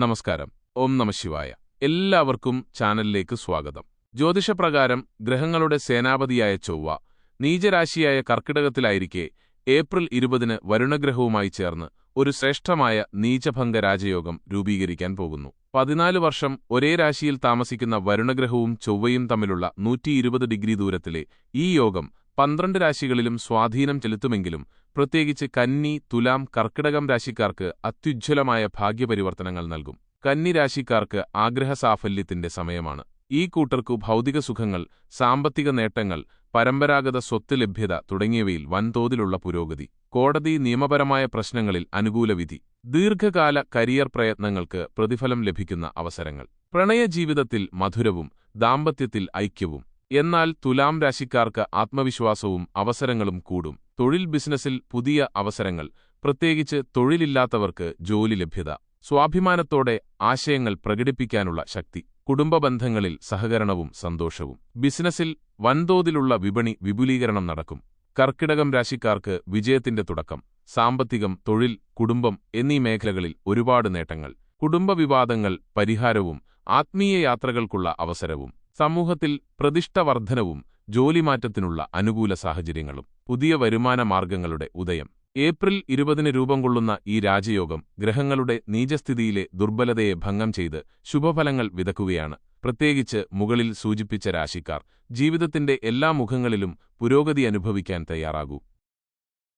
നമസ്കാരം. ഓം നമശിവായ എല്ലാവർക്കും ചാനലിലേക്ക് സ്വാഗതം. ജ്യോതിഷപ്രകാരം ഗ്രഹങ്ങളുടെ സേനാപതിയായ ചൊവ്വ നീചരാശിയായ കർക്കിടകത്തിലായിരിക്കെ ഏപ്രിൽ ഇരുപതിന് വരുണഗ്രഹവുമായി ചേർന്ന് ഒരു ശ്രേഷ്ഠമായ നീചഭംഗ രാജയോഗം രൂപീകരിക്കാൻ പോകുന്നു. പതിനാല് വർഷം ഒരേ രാശിയിൽ താമസിക്കുന്ന വരുണഗ്രഹവും ചൊവ്വയും തമ്മിലുള്ള നൂറ്റിയിരുപത് ഡിഗ്രി ദൂരത്തിലെ ഈ യോഗം പന്ത്രണ്ട് രാശികളിലും സ്വാധീനം ചെലുത്തുമെങ്കിലും പ്രത്യേകിച്ച് കന്നി തുലാം കർക്കിടകം രാശിക്കാർക്ക് അത്യുജ്വലമായ ഭാഗ്യപരിവർത്തനങ്ങൾ നൽകും. കന്നി രാശിക്കാർക്ക് ആഗ്രഹസാഫല്യത്തിന്റെ സമയമാണ്. ഈ കൂട്ടർക്കു ഭൗതിക സുഖങ്ങൾ സാമ്പത്തിക നേട്ടങ്ങൾ പരമ്പരാഗത സ്വത്ത് ലഭ്യത തുടങ്ങിയവയിൽ വൻതോതിലുള്ള പുരോഗതി. കോടതി നിയമപരമായ പ്രശ്നങ്ങളിൽ അനുകൂല വിധി. ദീർഘകാല കരിയർ പ്രയത്നങ്ങൾക്ക് പ്രതിഫലം ലഭിക്കുന്ന അവസരങ്ങൾ. പ്രണയജീവിതത്തിൽ മധുരവും ദാമ്പത്യത്തിൽ ഐക്യവും എന്നാൽ തുലാം രാശിക്കാർക്ക് ആത്മവിശ്വാസവും അവസരങ്ങളും കൂടും. തൊഴിൽ ബിസിനസ്സിൽ പുതിയ അവസരങ്ങൾ പ്രത്യേകിച്ച് തൊഴിലില്ലാത്തവർക്ക് ജോലി ലഭ്യത സ്വാഭിമാനത്തോടെ ആശയങ്ങൾ പ്രകടിപ്പിക്കാനുള്ള ശക്തി കുടുംബബന്ധങ്ങളിൽ സഹകരണവും സന്തോഷവും. ബിസിനസ്സിൽ വൻതോതിലുള്ള വിപണി വിപുലീകരണം നടക്കും. കർക്കിടകം രാശിക്കാർക്ക് വിജയത്തിന്റെ തുടക്കം സാമ്പത്തികം തൊഴിൽ കുടുംബം എന്നീ മേഖലകളിൽ ഒരുപാട് നേട്ടങ്ങൾ കുടുംബവിവാദങ്ങൾ പരിഹാരവും ആത്മീയ യാത്രകൾക്കുള്ള അവസരവും സമൂഹത്തിൽ പ്രതിഷ്ഠവർദ്ധനവും ജോലിമാറ്റത്തിനുള്ള അനുകൂല സാഹചര്യങ്ങളും പുതിയ വരുമാന മാർഗങ്ങളുടെ ഉദയം. ഏപ്രിൽ ഇരുപതിന് രൂപം കൊള്ളുന്ന ഈ രാജയോഗം ഗ്രഹങ്ങളുടെ നീചസ്ഥിതിയിലെ ദുർബലതയെ ഭംഗം ചെയ്ത് ശുഭഫലങ്ങൾ വിതക്കുകയാണ്. പ്രത്യേകിച്ച് മുകളിൽ സൂചിപ്പിച്ച രാശിക്കാർ ജീവിതത്തിന്റെ എല്ലാ മുഖങ്ങളിലും പുരോഗതി അനുഭവിക്കാൻ തയ്യാറാകൂ.